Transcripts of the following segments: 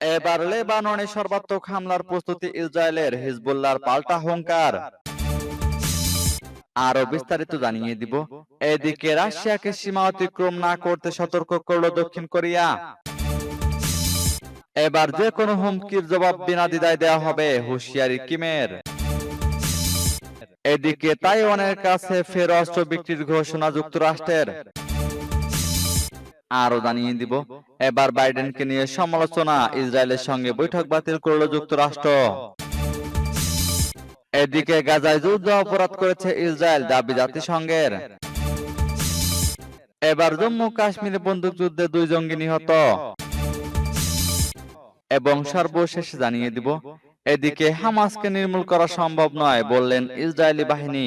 এবার লেবাননে সর্বাত্মক হামলার প্রস্তুতি ইসরায়েলের, হিজবুল্লাহর পাল্টা হুঙ্কার। আরও বিস্তারিত জানিয়ে দিব। এদিকে রাশিয়াকে সীমা অতিক্রম না করতে সতর্ক করল দক্ষিণ কোরিয়া। এবার যে কোনো হুমকির জবাব বিনা দ্বিধায় দেওয়া হবে হুঁশিয়ারি কিমের। এদিকে তাইওয়ানের কাছে ফের অস্ত্র বিক্রির ঘোষণা যুক্তরাষ্ট্রের। আরও জানিয়ে দিব। এবার বাইডেনকে নিয়ে সমালোচনা, ইসরায়েলের সঙ্গে বৈঠক বাতিল করল যুক্তরাষ্ট্র। এদিকে গাজায় যুদ্ধ অপরাধ করেছে ইসরায়েল দাবি জাতিসংঘের। এবার জম্মু কাশ্মীরে বন্দুক যুদ্ধে দুই জঙ্গি নিহত। এবং সর্বশেষ জানিয়ে দিব, এদিকে হামাসকে নির্মূল করা সম্ভব নয় বললেন ইসরায়েলি বাহিনী।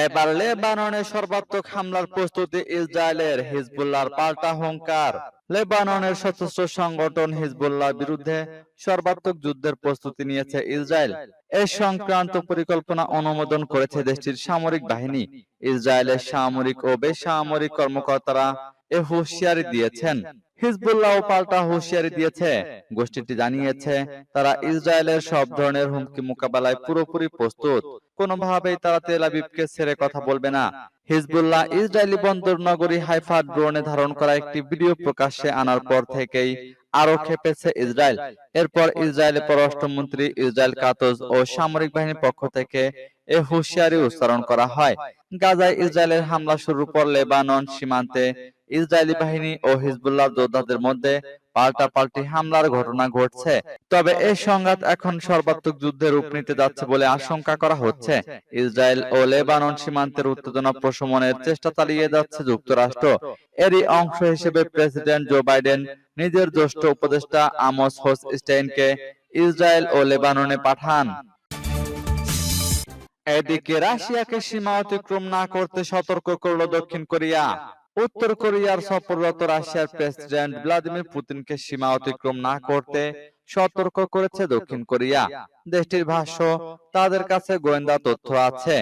এবার লেবাননে সর্বাত্মক হামলার প্রস্তুতি ইসরায়েলের হিজবুল্লাহর পাল্টা হুঙ্কার। লেবাননের সশস্ত্র সংগঠন হিজবুল্লাহর বিরুদ্ধে সর্বাত্মক যুদ্ধের প্রস্তুতি নিয়েছে ইসরায়েল। এ সংক্রান্ত পরিকল্পনা অনুমোদন করেছে দেশটির সামরিক বাহিনী। ইসরায়েলের সামরিক ও বেসামরিক কর্মকর্তারা এ হুঁশিয়ারি দিয়েছেন। হিজবুল্লাহ পাল্টা হুঁশিয়ারি দিয়েছে। গোষ্ঠীটি জানিয়েছে, তারা ইসরায়েলের সব ধরনের হুমকি মোকাবেলায় পুরোপুরি প্রস্তুত। কোনোভাবেই তারা তেল আবিবকে ছেড়ে কথা বলবে না। হিজবুল্লাহ ইসরায়েলি বন্দর নগরী হাইফা ড্রোনে ধারণ করা একটি ভিডিও প্রকাশ্যে আনার পর থেকেই আরও খেপেছে ইসরায়েল। এরপর ইসরায়েলের পররাষ্ট্রমন্ত্রী ইসরায়েল কাতজ ও সামরিক বাহিনীর পক্ষ থেকে এ হুঁশিয়ারি উচ্চারণ করা হয়। গাজায় ইসরায়েলের হামলা শুরুর পর লেবানন সীমান্তে ইসরায়েলি বাহিনী ও হিজবুল্লাহ যোদ্ধাদের মধ্যে পাল্টা পাল্টি হামলার ঘটনা ঘটছে। তবে এই সংঘাত এখন সর্বাত্মক যুদ্ধের রূপ নিতে যাচ্ছে বলে আশঙ্কা করা হচ্ছে। ইসরায়েল ও লেবানন সীমান্তের উত্তেজনা প্রশমনের চেষ্টা চালিয়ে যাচ্ছে যুক্তরাষ্ট্র। এরই অংশ হিসেবে প্রেসিডেন্ট জো বাইডেন, নিজের জ্যেষ্ঠ উপদেষ্টা আমস হোস স্টেইনকে ইসরায়েল ও লেবাননে পাঠান। এদিকে রাশিয়াকে সীমা অতিক্রম না করতে সতর্ক করল দক্ষিণ কোরিয়া। উত্তর কোরিয়ার সফররত রাশিয়ার প্রেসিডেন্ট ভ্লাদিমির পুতিনকে সীমা অতিক্রম না করতে সতর্ক করেছে দক্ষিণ কোরিয়া। দেশটির ভাষ্য তাদের কাছে গোয়েন্দা তথ্য আছে।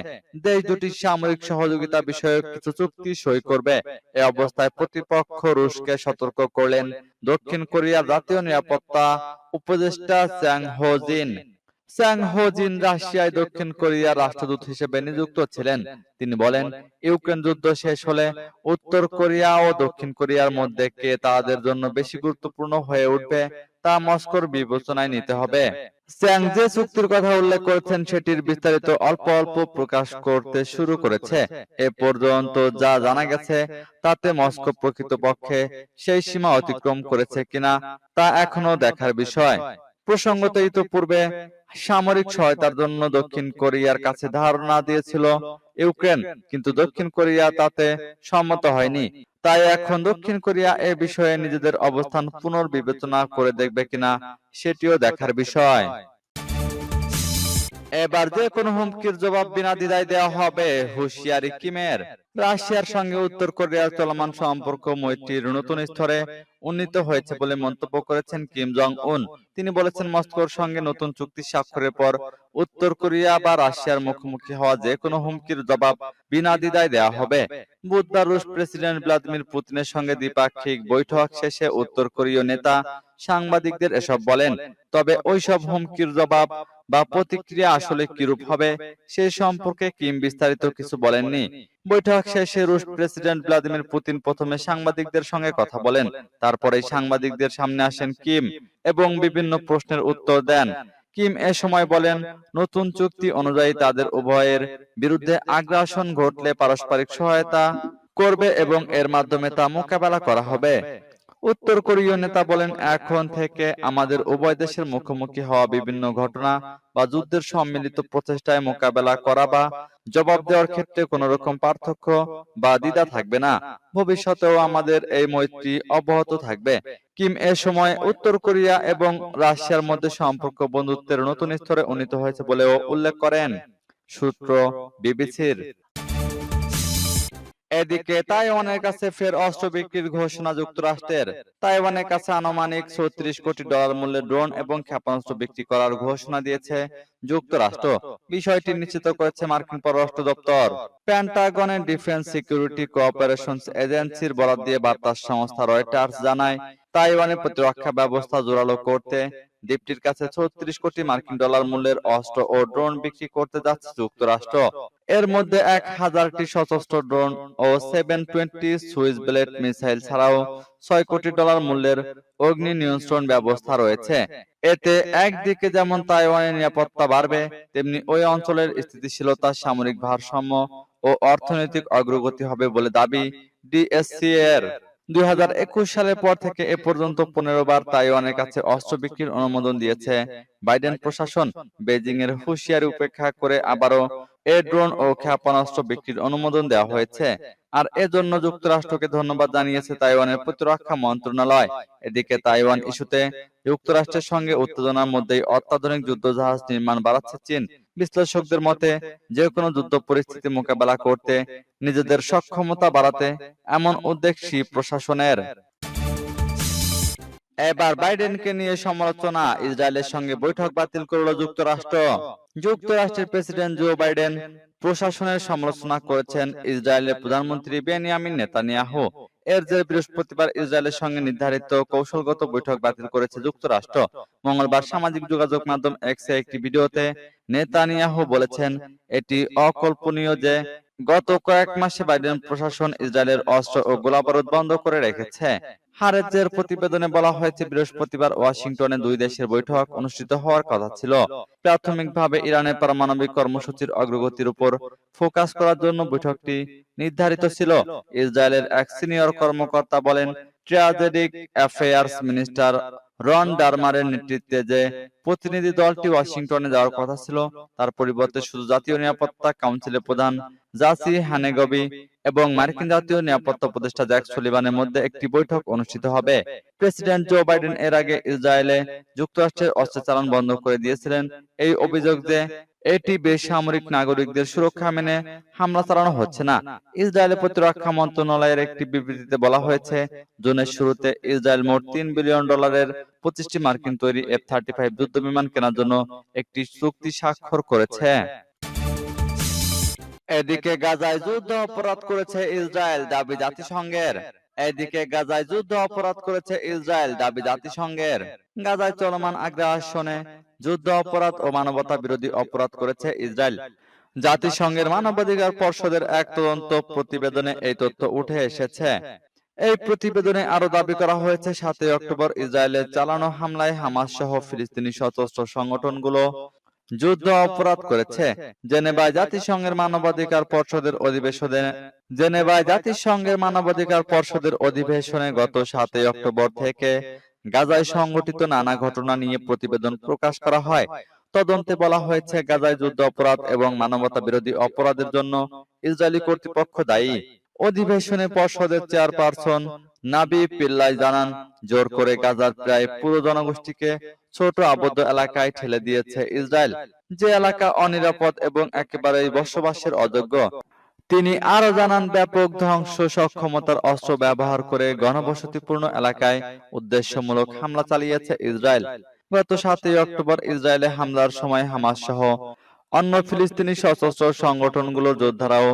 দেশ দুটি সামরিক সহযোগিতা বিষয়ক কিছু চুক্তি সই করবে। এ অবস্থায় প্রতিপক্ষ রুশকে সতর্ক করলেন দক্ষিণ কোরিয়ার জাতীয় নিরাপত্তা উপদেষ্টা চ্যাং হোজিন চ্যাং হোজিন রাশিয়ায় দক্ষিণ কোরিয়ার রাষ্ট্রদূত হিসেবে নিযুক্ত ছিলেন। তিনি বলেন, ইউক্রেন যুদ্ধ শেষ হলে উত্তর কোরিয়া ও দক্ষিণ কোরিয়ার মধ্যে কে তাদের জন্য বেশি গুরুত্বপূর্ণ হয়ে উঠবে তা মস্কোর বিবেচনায় নিতে হবে। যে চুক্তির কথা উল্লেখ করেছেন সেটির বিস্তারিত অল্প অল্প প্রকাশ করতে শুরু করেছে। এ পর্যন্ত যা জানা গেছে, তাতে মস্কো প্রকৃতপক্ষে সেই সীমা অতিক্রম করেছে কিনা তা এখনও দেখার বিষয়। প্রসঙ্গত, ইতোপূর্বে সামরিক সহায়তার জন্য দক্ষিণ কোরিয়ার কাছে ধারণা দিয়েছিল ইউক্রেন কিন্তু দক্ষিণ কোরিয়া তাতে সম্মত হয়নি। তাই এখন দক্ষিণ কোরিয়া এ বিষয়ে নিজেদের অবস্থান পুনর্বিবেচনা করে দেখবে কিনা সেটিও দেখার বিষয়। এবার যে কোনো হুমকির জবাব বিনা দ্বিধায় দেওয়া হবে হুঁশিয়ারি কিমের। রাশিয়ার সঙ্গে উত্তর কোরিয়ার চলমান সম্পর্ক মৈত্রীর নতুন স্তরে উন্নীত হয়েছে বলে মন্তব্য করেছেন কিম জং উন তিনি বলেছেন মস্কোর সঙ্গে নতুন চুক্তি স্বাক্ষরের পর উত্তর কোরিয়া বা রাশিয়ার মুখোমুখি হওয়া যে কোনো হুমকির জবাব বিনা দ্বিধায় দেওয়া হবে। বুধবার রুশ প্রেসিডেন্ট ভ্লাদিমির পুতিনের সঙ্গে দ্বিপাক্ষিক বৈঠক শেষে উত্তর কোরীয় নেতা সাংবাদিকদের এসব বলেন। তবে ওইসব হুমকির জবাব বা প্রতিক্রিয়া আসলে কিরূপ হবে সে সম্পর্কে কিম বিস্তারিত কিছু বলেননি। বৈঠক শেষে রুশ প্রেসিডেন্ট ভ্লাদিমির পুতিন প্রথমে সাংবাদিকদের সঙ্গে কথা বলেন। তারপরে সাংবাদিকদের সামনে আসেন কিম এবং বিভিন্ন প্রশ্নের উত্তর দেন। কিম এ সময় বলেন নতুন চুক্তি অনুযায়ী তাদের উভয়ের বিরুদ্ধে আগ্রাসন ঘটলে পারস্পরিক সহায়তা করবে এবং এর মাধ্যমে তা মোকাবেলা করা হবে। উত্তর কোরীয় নেতা বলেন এখন থেকে আমাদের উভয় দেশের মুখোমুখি হওয়া বিভিন্ন ঘটনা বা যুদ্ধের সম্মিলিত প্রচেষ্টায় মোকাবেলা করা বা জবাব দেওয়ার ক্ষেত্রে কোন রকম পার্থক্য বা দ্বিধা থাকবে না। ভবিষ্যতেও আমাদের এই মৈত্রী অব্যাহত থাকবে। কিম এ সময় উত্তর কোরিয়া এবং রাশিয়ার মধ্যে সম্পর্ক বন্ধুত্বের নতুন স্তরে উন্নীত হয়েছে বলেও উল্লেখ করেন সূত্র বিবিসির। এদিকে তাইওয়ানের কাছে ফের অস্ত্র বিক্রির ঘোষণা যুক্তরাষ্ট্রের। তাইওয়ানের কাছে আনুমানিক ছত্রিশ কোটি ডলার মূল্যের ড্রোন এবং ক্ষেপণাস্ত্র বিক্রি করার ঘোষণা দিয়েছে যুক্তরাষ্ট্র। বিষয়টি নিশ্চিত করেছে মার্কিন পররাষ্ট্র দপ্তর। প্যান্টাগনের ডিফেন্স সিকিউরিটি কোঅপারেশন এজেন্সির বরাদ দিয়ে বার্তা সংস্থা রয়টার্স জানায় তাইওয়ানের প্রতিরক্ষা ব্যবস্থা জোরালো করতে দ্বীপটির কাছে ছত্রিশ কোটি মার্কিন ডলার মূল্যের অস্ত্র ও ড্রোন বিক্রি করতে যাচ্ছে যুক্তরাষ্ট্র। এর মধ্যে এক হাজারটি সশস্ত্র ড্রোন ও seven twenty switchblade missile ছাড়াও ছয় কোটি ডলার মূল্যের অগ্নি নিয়ন্ত্রণ ব্যবস্থা রয়েছে। এতে একদিকে যেমন তাইওয়ানের নিরাপত্তা বাড়বে তেমনি ওই অঞ্চলের স্থিতিশীলতা সামরিক ভারসাম্য ও অর্থনৈতিক অগ্রগতি হবে বলে দাবি ডিএসসি এর দুই হাজার একুশ সালের পর থেকে এ পর্যন্ত পনেরো বার তাইওয়ানের কাছে অস্ত্র বিক্রির অনুমোদন দিয়েছে। বাইডেন প্রশাসন বেজিং এর হুঁশিয়ারি উপেক্ষা করে আবারও এ ড্রোন ও ক্ষেপণাস্ত্র বিক্রির অনুমোদন দেওয়া হয়েছে। আর এজন্য যুক্তরাষ্ট্রকে ধন্যবাদ জানিয়েছে তাইওয়ানের প্রতিরক্ষা মন্ত্রণালয়। এদিকে তাইওয়ান ইস্যুতে যুক্তরাষ্ট্রের সঙ্গে উত্তেজনার মধ্যেই অত্যাধুনিক যুদ্ধজাহাজ নির্মাণ বাড়াচ্ছে চীন। বিশ্লেষকদের মতে যে কোনো যুদ্ধ পরিস্থিতি মোকাবেলা করতে নিজেদের সক্ষমতা বাড়াতে এমন উদ্যোগ শি প্রশাসনের। এবার বাইডেনকে নিয়ে সমালোচনা। ইসরায়েলের সঙ্গে বৈঠক বাতিল করল যুক্তরাষ্ট্র। যুক্তরাষ্ট্রের প্রেসিডেন্ট জো বাইডেন প্রশাসনের সমালোচনা করেছেন ইসরায়েলের প্রধানমন্ত্রী বেনিয়ামিন নেতানিয়াহু। এর জেরে বৃহস্পতিবার ইসরায়েলের সঙ্গে নির্ধারিত কৌশলগত বৈঠক বাতিল করেছে যুক্তরাষ্ট্র। মঙ্গলবার সামাজিক যোগাযোগ মাধ্যম এক্সে একটি ভিডিওতে নেতানিয়াহু বলেছেন এটি অকল্পনীয় যে গত কয়েক মাসে বাইডেন প্রশাসন ইসরায়েলের অস্ত্র ও গোলাবারুদ বন্ধ করে রেখেছে। হারেজের প্রতিবেদনে বলা হয়েছে বৃহস্পতিবার ওয়াশিংটনে দুই দেশের বৈঠক অনুষ্ঠিত হওয়ার কথা ছিল। প্রাথমিকভাবে ইরানের পারমাণবিক কর্মসূচির অগ্রগতির উপর ফোকাস করার জন্য বৈঠকটি নির্ধারিত ছিল। ইসরায়েলের এক সিনিয়র কর্মকর্তা বলেন ট্রাজেডিক অ্যাফেয়ার্স মিনিস্টার রন ডারমারের নেতৃত্বে যে প্রতিনিধি দলটি ওয়াশিংটনে যাওয়ার কথা ছিল। তার পরিবর্তে শুধু জাতীয় নিরাপত্তা কাউন্সিলের প্রধান জাসি হানেগবি এবং মার্কিন জাতীয় নিরাপত্তা উপদেষ্টা জ্যাক সুলিভানের মধ্যে একটি বৈঠক অনুষ্ঠিত হবে। প্রেসিডেন্ট জো বাইডেন এর আগে ইসরায়েলে যুক্তরাষ্ট্রের অস্ত্র চালান বন্ধ করে দিয়েছিলেন। এই অভিযোগ যে এটি বেসামরিক নাগরিকদের সুরক্ষা মেনে হামলা চালানো হচ্ছে না। ইসরায়েলের প্রতিরক্ষা মন্ত্রণালয়ের একটি বিবৃতিতে বলা হয়েছে জুনের শুরুতে ইসরায়েল মোট তিন বিলিয়ন ডলারের পঁচিশটি মার্কিন তৈরি এফ থার্টি ফাইভ যুদ্ধ বিমান কেনার জন্য একটি চুক্তি স্বাক্ষর করেছে। এদিকে গাজায় যুদ্ধ অপরাধ করেছে ইসরায়েল দাবি জাতিসংঘের। এদিকে গাজায় যুদ্ধ অপরাধ করেছে ইসরায়েল দাবি জাতিসংঘের। গাজায় চলমান আগ্রাসনে যুদ্ধ অপরাধ ও মানবতা বিরোধী অপরাধ করেছে ইসরায়েল। জাতিসংঘের মানবাধিকার পর্ষদের এক তদন্ত প্রতিবেদনে এই তথ্য উঠে এসেছে। এই প্রতিবেদনে আরও দাবি করা হয়েছে, সাতই অক্টোবর ইসরায়েলের চালানো হামলায় হামাস সহ ফিলিস্তিনি সশস্ত্র সংগঠনগুলো যুদ্ধ অপরাধ করেছে। জেনেভায় জাতিসংঘের মানবাধিকার পর্ষদের অধিবেশনে জেনেভায় জাতিসংঘের মানবাধিকার পর্ষদের অধিবেশনে গত সাতই অক্টোবর থেকে গাজায় সংঘটিত নানা ঘটনা নিয়ে প্রতিবেদন প্রকাশ করা হয়। তদন্তে বলা হয়েছে, গাজায় যুদ্ধ অপরাধ এবং মানবতা বিরোধী অপরাধের জন্য ইসরায়েলি কর্তৃপক্ষ দায়ী। অধিবেশনে পর্ষদের চেয়ারপারসন নাবি পিল্লাই জানান, জোর করে গাজার প্রায় পুরো জনগোষ্ঠীকে ছোট আবদ্ধ এলাকায় ঠেলে দিয়েছে ইসরায়েল। যে এলাকা অনিরাপদ এবং একেবারেই বসবাসের অযোগ্য। তিনি আরও জানান, ব্যাপক ধ্বংস সক্ষমতার অস্ত্র ব্যবহার করে গণবসতিপূর্ণ এলাকায় উদ্দেশ্যমূলক হামলা চালিয়েছে ইসরায়েল। গত সাতই অক্টোবর ইসরায়েলে হামলার সময় হামাস সহ অন্য ফিলিস্তিনি সশস্ত্র সংগঠনগুলোর যোদ্ধারাও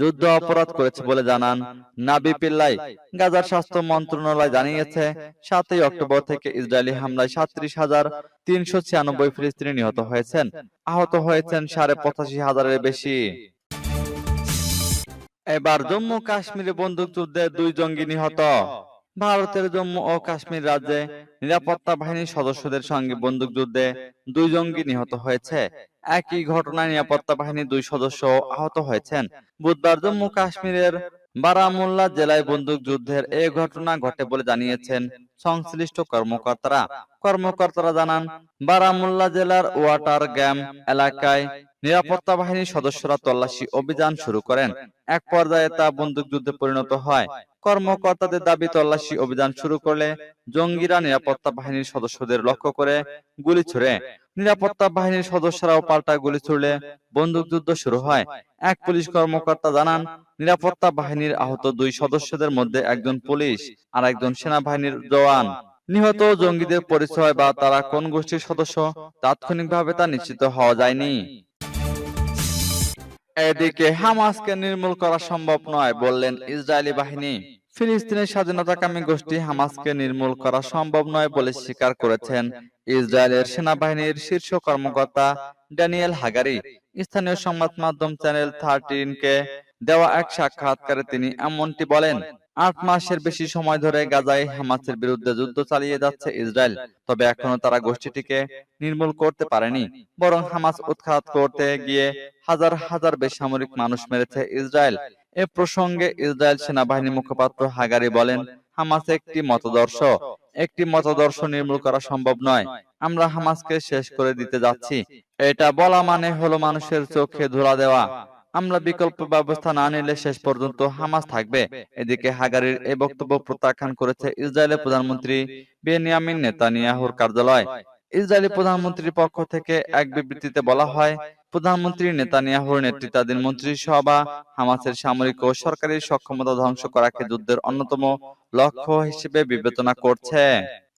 যুদ্ধ অপরাধ করেছে বলে জানান। নাবি পিল্লাই গাজার স্বাস্থ্য মন্ত্রণালয় জানিয়েছে, সাতই অক্টোবর থেকে ইসরায়েলি হামলায় সাত্রিশ হাজার তিনশো ছিয়ানব্বই ফিলিস্তিনি নিহত হয়েছেন। আহত হয়েছেন সাড়ে পঁচাশি হাজারের বেশি। এবার জম্মু কাশ্মীরে বন্দুকযুদ্ধে দুই জঙ্গি নিহত। ভারতের জম্মু ও কাশ্মীর রাজ্যে নিরাপত্তা বাহিনীর সদস্যদের সঙ্গে বন্দুকযুদ্ধে দুই জঙ্গি নিহত হয়েছে। একই ঘটনায় নিরাপত্তা বাহিনীর দুই সদস্য আহত হয়েছেন। বুধবার জম্মু কাশ্মীরের বারামুল্লা জেলায় বন্দুক যুদ্ধের এই ঘটনা ঘটে বলে জানিয়েছেন সংশ্লিষ্ট কর্মকর্তারা। কর্মকর্তারা জানান, বারামুল্লা জেলার ওয়াটার গ্যাম এলাকায় নিরাপত্তা বাহিনীর সদস্যরা তল্লাশি অভিযান শুরু করেন। এক পর্যায়ে তা বন্দুক যুদ্ধে পরিণত হয়। কর্মকর্তাদের দাবি তল্লাশি অভিযান শুরু করলে জঙ্গিরা নিরাপত্তা বাহিনীর সদস্যদের লক্ষ্য করে গুলি ছুড়ে। নিরাপত্তা বাহিনীর সদস্যরাও পাল্টা গুলি ছুড়লে বন্দুকযুদ্ধ শুরু হয়। এক পুলিশ কর্মকর্তা জানান নিরাপত্তা বাহিনীর আহত দুই সদস্যদের মধ্যে একজন পুলিশ আর একজন সেনাবাহিনীর জওয়ান। নিহত জঙ্গিদের পরিচয় বা তারা কোন গোষ্ঠীর সদস্য তাৎক্ষণিকভাবে তা নিশ্চিত হওয়া যায়নি। এদিকে হামাসকে নির্মূল করা সম্ভব নয়, বললেন ইসরায়েলি বাহিনী। ফিলিস্তিনের স্বাধীনতাকামী গোষ্ঠী হামাসকে নির্মূল করা সম্ভব নয় বলে স্বীকার করেছেন ইসরায়েলের সেনাবাহিনীর শীর্ষ কর্মকর্তা ড্যানিয়েল হাগারি। স্থানীয় সংবাদ মাধ্যম চ্যানেল থার্টিন কে দেওয়া এক সাক্ষাৎকারে তিনি এমনটি বলেন আট মাসের বেশি সময় ধরে গাজায় হামাসের বিরুদ্ধে যুদ্ধ চালিয়ে যাচ্ছে ইসরায়েল। তবে এখনও তারা গোষ্ঠীটিকে নির্মূল করতে পারেনি বরং হামাস উৎখাত করতে গিয়ে হাজার হাজার বেসামরিক মানুষ মেরেছে ইসরায়েল। এ প্রসঙ্গে ইসরায়েল সেনাবাহিনীর মুখপাত্র হাগারি বলেন হামাস একটি মতদর্শ। একটি মতদর্শ নির্মূল করা সম্ভব নয়। আমরা হামাসকে শেষ করে দিতে যাচ্ছি। এটা বলা মানে হলো মানুষের চোখে ধুলা দেওয়া। আমরা বিকল্প ব্যবস্থা না নিলে শেষ পর্যন্ত হামাস থাকবে। এদিকে হাগারির এই বক্তব্য প্রত্যাখ্যান করেছে ইসরায়েলের প্রধানমন্ত্রী বেনিয়ামিন নেতানিয়াহুর কার্যালয়। ইসরায়েলি প্রধানমন্ত্রীর পক্ষ থেকে এক বিবৃতিতে বলা হয়, প্রধানমন্ত্রী নেতানিয়াহুর নেতৃত্বাধীন মন্ত্রিসভা হামাসের সামরিক ও সরকারি সক্ষমতা ধ্বংস করাকে যুদ্ধের অন্যতম লক্ষ্য হিসেবে বিবেচনা করছে।